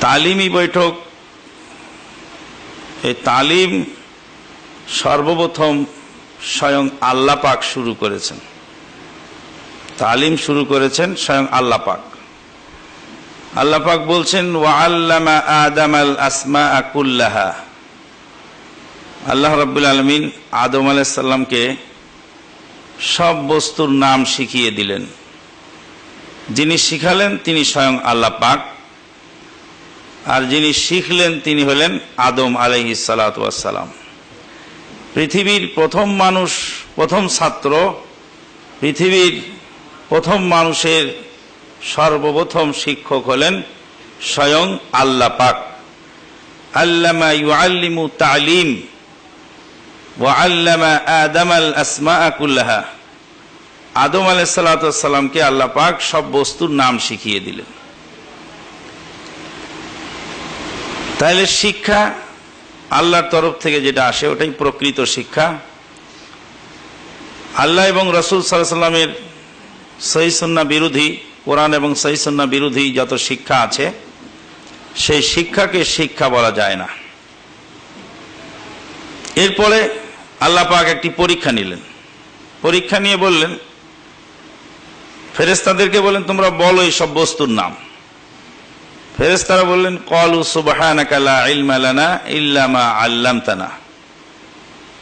তালিমি বৈঠক। এই তালিম সর্বপ্রথম স্বয়ং আল্লাহ পাক শুরু করেছেন। তালিম শুরু করেছেন স্বয়ং আল্লাহ পাক। আল্লাহ পাক বলছেন ওয়াল্লামা আদম আল আসমা আকুল্লাহা আল্লাহ রাব্বুল আলমিন আদম আলাইসাল্লামকে সব বস্তুর নাম শিখিয়ে দিলেন। যিনি শিখালেন তিনি স্বয়ং আল্লাহ পাক। আর যিনি শিখলেন, তিনি হলেন আদম আলহি সালাতাম পৃথিবীর প্রথম মানুষ, প্রথম ছাত্র, পৃথিবীর প্রথম মানুষের সর্বপ্রথম শিক্ষক হলেন স্বয়ং আল্লাহ পাক। আল্লামা ইউআল্লিমু তালিম ওয়াল্লামা আদম আল আসমা কুল্লাহা। আদম আলাইসাল্লাতামকে আল্লাহ পাক সব বস্তুর নাম শিখিয়ে দিলেন। তাহলে শিক্ষা আল্লাহর তরফ থেকে যেটা আসে, ওটাই প্রকৃত শিক্ষা। আল্লাহ এবং রসুল সাল্লামের সহিসন্না বিরোধী, কোরআন এবং সহিসন্না বিরোধী যত শিক্ষা আছে, সেই শিক্ষাকে শিক্ষা বলা যায় না। এরপরে আল্লাহ পাক একটি পরীক্ষা নিলেন। পরীক্ষা নিয়ে বললেন ফেরেস্তাদেরকে বলেন তোমরা বলো এই সব বস্তুর নাম। ফেরেস্তারা বললেন, কলু সুবাহানাকালা ইল্লামা আল্লামতানা।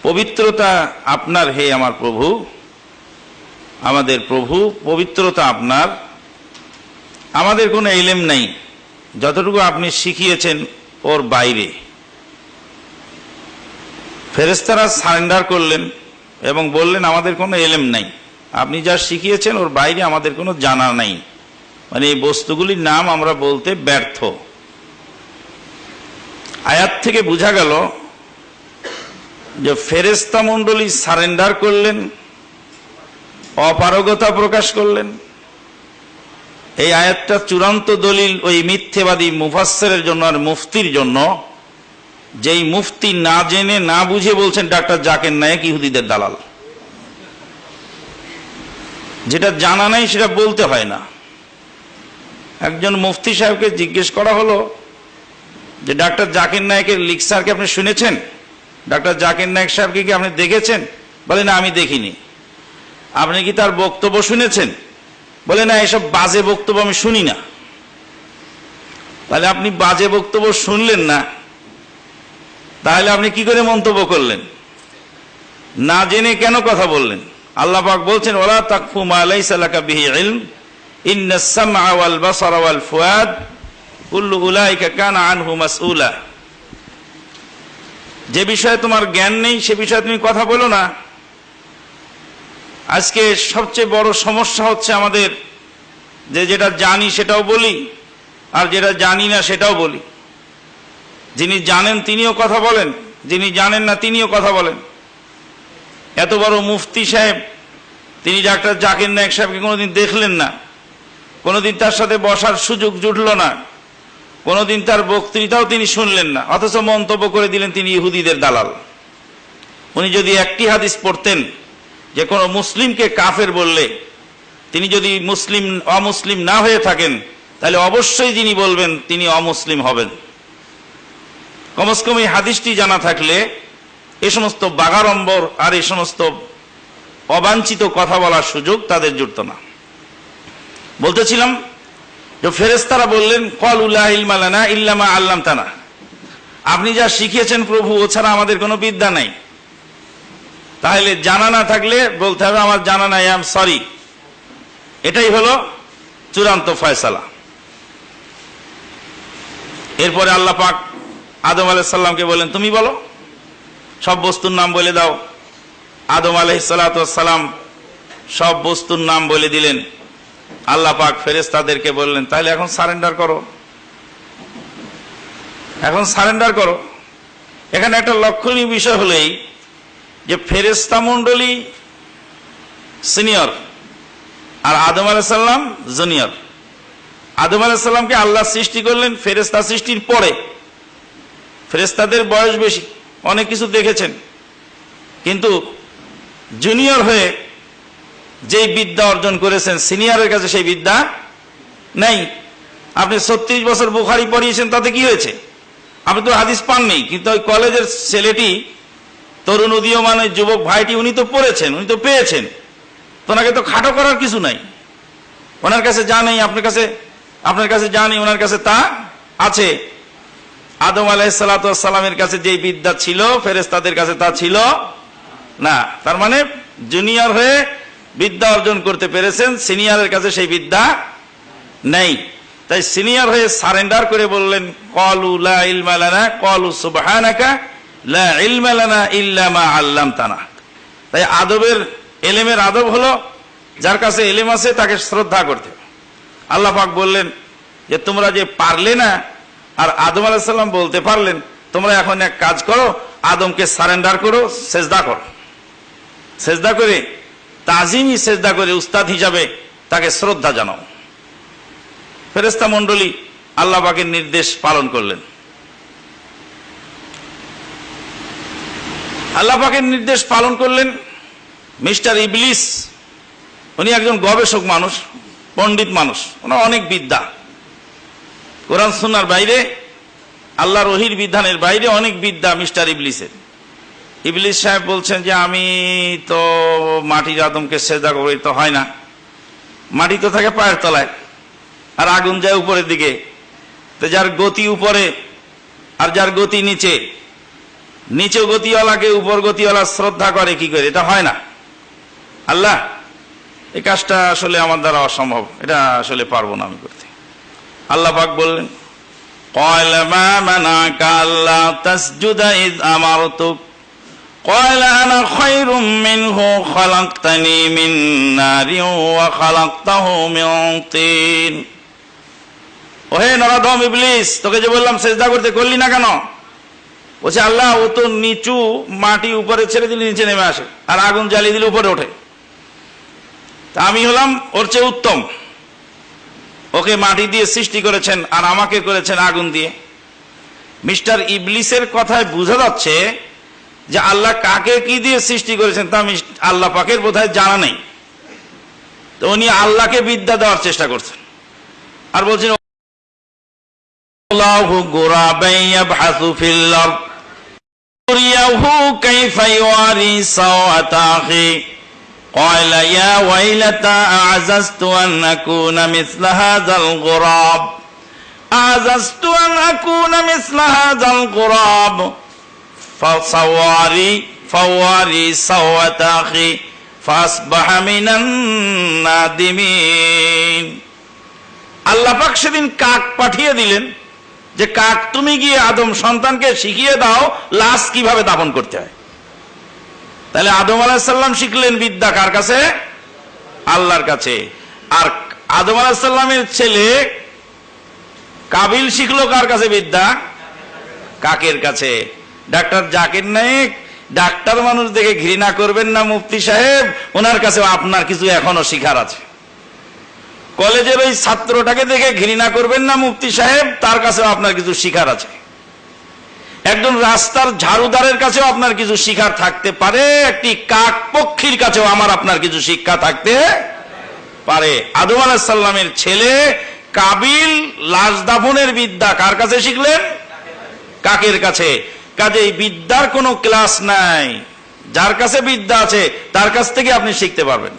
পবিত্রতা আপনার, হে আমার প্রভু। আমাদের প্রভু, পবিত্রতা আপনার। আমাদের কোনো ইলেম নাই। যতটুকু আপনি শিখিয়েছেন ওর বাইরে। ফেরেস্তারা সারেন্ডার করলেন এবং বললেন, আমাদের কোনো এলেম নাই। আপনি যা শিখিয়েছেন ওর বাইরে আমাদের কোনো জানা নাই। মানে এই বস্তুগুলির নাম আমরা বলতে ব্যর্থ। আয়াত থেকে বোঝা গেল যে ফেরেস্তা মণ্ডলী সারেন্ডার করলেন, অপারগতা প্রকাশ করলেন। এই আয়াতটা চূড়ান্ত দলিল ওই মিথ্যেবাদী মুফাসের জন্য আর মুফতির জন্য। যেই মুফতি না জেনে, না বুঝে বলছেন ডাক্তার জাকের নায়ক, ইহুদিদের দালাল। যেটা জানা নাই, সেটা বলতে হয় না। একজন মুফতি সাহেবকে জিজ্ঞেস করা হলো যে, ডাক্তার জাকির নায়কের লিকসারকে আপনি শুনেছেন? ডাক্তার জাকির নায়ক সাহেবকে কি আপনি দেখেছেন? বলে, না, আমি দেখিনি। আপনি কি তার বক্তব্য শুনেছেন? বলে, না, এসব বাজে বক্তব্য আমি শুনি না। তাহলে আপনি বাজে বক্তব্য শুনলেন না। তাহলে আপনি কি করে মন্তব্য করলেন? না জেনে কেন কথা বললেন? আল্লাহ পাক বলছেন, ওলা তাকফু মা লাইসা লাকা বিহি ইলম। ইন্না সামআ ওয়াল বাসারা ওয়াল ফুয়াদ, কুল্লু উলাইকা কানা যে বিষয়ে তোমার জ্ঞান নেই, সে বিষয়ে তুমি কথা বলো না। আজকে সবচেয়ে বড় সমস্যা হচ্ছে আমাদের যে যেটা জানি সেটাও বলি, আর যেটা জানি না সেটাও বলি। যিনি জানেন তিনিও কথা বলেন, যিনি জানেন না তিনিও কথা বলেন। এত বড় মুফতি সাহেব, তিনি ডাক্তার জাকির নায়ক সাহেবকে কোনোদিন দেখলেন না। কোনোদিন তার সাথে বসার সুযোগ জুটল না। কোনোদিন তার বক্তৃতাও তিনি শুনলেন না, অথচ মন্তব্য করে দিলেন তিনি ইহুদিদের দালাল। উনি যদি একটি হাদিস পড়তেন যে কোনো মুসলিমকে কাফের বললে, তিনি যদি মুসলিম, অমুসলিম না হয়ে থাকেন, তাহলে অবশ্যই যিনি বলবেন তিনি অমুসলিম হবেন। কমস কম এই হাদিসটি জানা থাকলে এ সমস্ত বাগাড়ম্বর আর এ সমস্ত অবাঞ্ছিত কথা বলার সুযোগ তাদের জুটত না। বলতেছিলাম যে ফেরেস্তারা বললেন, কল উল্লাহ ইলমালানা ইল্লামা আল্লাম তানা আপনি যা শিখিয়েছেন প্রভু ও ছাড়া আমাদের কোনো বিদ্যা নাই। তাহলে জানা না থাকলে বলতে হবে, আমার জানা নাই আম সরি। এটাই হলো চূড়ান্ত ফয়সালা। এরপরে আল্লাহ পাক আদম আলাইসাল্লামকে বলেন তুমি বলো, সব বস্তুর নাম বলে দাও। আদম আলহিসাল্লাম সব বস্তুর নাম বলে দিলেন। আল্লাহ পাক ফেরেস্তাদেরকে বললেন তাহলে এখন সারেন্ডার করো। এখন সারেন্ডার করো। এখানে একটা লক্ষণীয় বিষয় হলেই যে ফেরেস্তা মন্ডলী সিনিয়র আর আদম আলাইসাল্লাম জুনিয়র। আদম আলাইসাল্লামকে আল্লাহ সৃষ্টি করলেন ফেরেস্তা সৃষ্টির পরে। ফেরেস্তাদের বয়স বেশি, অনেক কিছু দেখেছেন। কিন্তু জুনিয়র হয়ে যেই বিদ্যা অর্জন করেছেন, সিনিয়রের কাছে সেই বিদ্যা নেই। আপনি ছত্রিশ বছর বুখারি পড়িয়েছেন, তাতে কি হয়েছে? আপনি তো হাদিস পাননি, কিন্তু ওই কলেজের ছেলেটি, তরুণ উদীয়মান ওই যুবক ভাইটি, উনি তো পড়েছেন, উনি তো পেয়েছেন। তো ওনাকে তো খাটো করার কিছু নাই। ওনার কাছে যা নেই, আপনার কাছে আপনার কাছে যা নেই, ওনার কাছে তা আছে। আদম আলাইসালামের কাছে যে বিদ্যা ছিল ফেরেস্তাদের কাছে তা ছিল না। তার মানে জুনিয়র হয়ে বিদ্যা অর্জন করতে পেরেছেন, সিনিয়রের কাছে সেই বিদ্যা নেই। তাই সিনিয়র হয়ে সারেন্ডার করে বললেন, কলু লা ইলমা লানা, কলু সুবহানাকা, লা ইলমা লানা ইল্লা মা আল্লামতানা। তাই আদবের, এলেমের আদব হলো, যার কাছে এলেম আছে তাকে শ্রদ্ধা করতে। আল্লাহ পাক বললেন যে, তোমরা যে পারলে না, আর আদম আলাহিসাল্লাম বলতে পারলেন, তোমরা এখন এক কাজ করো, আদমকে সারেন্ডার করো, সেজদা করো। সেজদা করে তাজিমি সেজদা করে উস্তাদ হিসাবে তাকে শ্রদ্ধা জানাও। ফেরেস্তা মন্ডলী আল্লাহ পাকের নির্দেশ পালন করলেন। আল্লাহ পাকের নির্দেশ পালন করলেন মিস্টার ইবলিস। উনি একজন গবেষক মানুষ, পণ্ডিত মানুষ, ওনার অনেক বিদ্যা। কোরআন সুন্নার বাইরে আল্লাহ রহির বিধানের বাইরে অনেক বিদ্যা মিস্টার ইবলিসের। ইবলিস সাহেব বলছেন যে, আমি তো মাটির আদমকে সেজা করি, তো হয় না। মাটি তো থাকে পায়ের তলায় আর আগুন যায় উপরের দিকে। তো যার গতি উপরে আর যার গতি নিচে নিচে গতিওয়ালাকে উপর গতিওয়ালা শ্রদ্ধা করে, কি করে? এটা হয় না। আল্লাহ, এই কাজটা আসলে আমার দ্বারা অসম্ভব। এটা আসলে পারব না আমি করতে। আল্লাহ পাক বললেন, কয়লা কাল্লা তাসজুদা আমার তোক قال أنا خير منه خلقتني من نار وخلقته من طين ওহে নরাধম ইবলিস তোকে যে বললাম সেজদা করতে করলি না কেন বলছে আল্লাহ ও তো নিচু মাটি উপরে ছেড়ে দিলে নিচে নেমে আসে আর আগুন জ্বালিয়ে দিলে উপরে ওঠে তা আমি হলাম ওর চেয়ে উত্তম ওকে মাটি দিয়ে সৃষ্টি করেছেন আর আমাকে করেছেন আগুন দিয়ে মিস্টার ইবলিসের কথায় বোঝা যাচ্ছে যে আল্লাহ কাকে কি দিয়ে সৃষ্টি করেছেন তা আল্লাহ পাকের বোধহয় জানা নেই। তো উনি আল্লাহকে বিদ্যা দেওয়ার চেষ্টা করছেন। আর বলছেন, আল্লাহু গুরাবাই ইয়াবহাসু ফিল আরদ فصواري فواري سوءة أخي فأصبح من النادمين আল্লাহ পাক সেদিন কাক পাঠিয়ে দিলেন যে কাক তুমি গিয়ে আদম সন্তানকে শিখিয়ে দাও লাশ কিভাবে দাপন করতে হয় তাহলে আদম আলাহিসাল্লাম শিখলেন বিদ্যা কার কাছে আল্লাহর কাছে আর আদম আলাহিসাল্লামের ছেলে কাবিল শিখলো কার কাছে বিদ্যা কাকের কাছে ডাক্তার জাকির নায়েক ডাক্তার মানুষ দেখে ঘৃণা করবেন না মুফতি সাহেব, ওনার কাছে আপনার কিছু এখনও শিখার আছে। কলেজের ওই ছাত্রটাকে দেখে ঘৃণা করবেন না মুফতি সাহেব, তার কাছেও আপনার কিছু শিখার আছে। একজন রাস্তার ঝাড়ুদারের কাছেও আপনার কিছু শিখার থাকতে পারে, একটি কাক পক্ষীর কাছেও আমার আপনার কিছু শিক্ষা থাকতে পারে। আদম আলাহিসাল্লামের ছেলে কাবিল লাশ দাফনের বিদ্যা কার কাছে শিখলেন? কাকের কাছে। কাজে বিদ্যার কোনো ক্লাস নাই। যার কাছে বিদ্যা আছে, তার কাছ থেকে আপনি শিখতে পারবেন।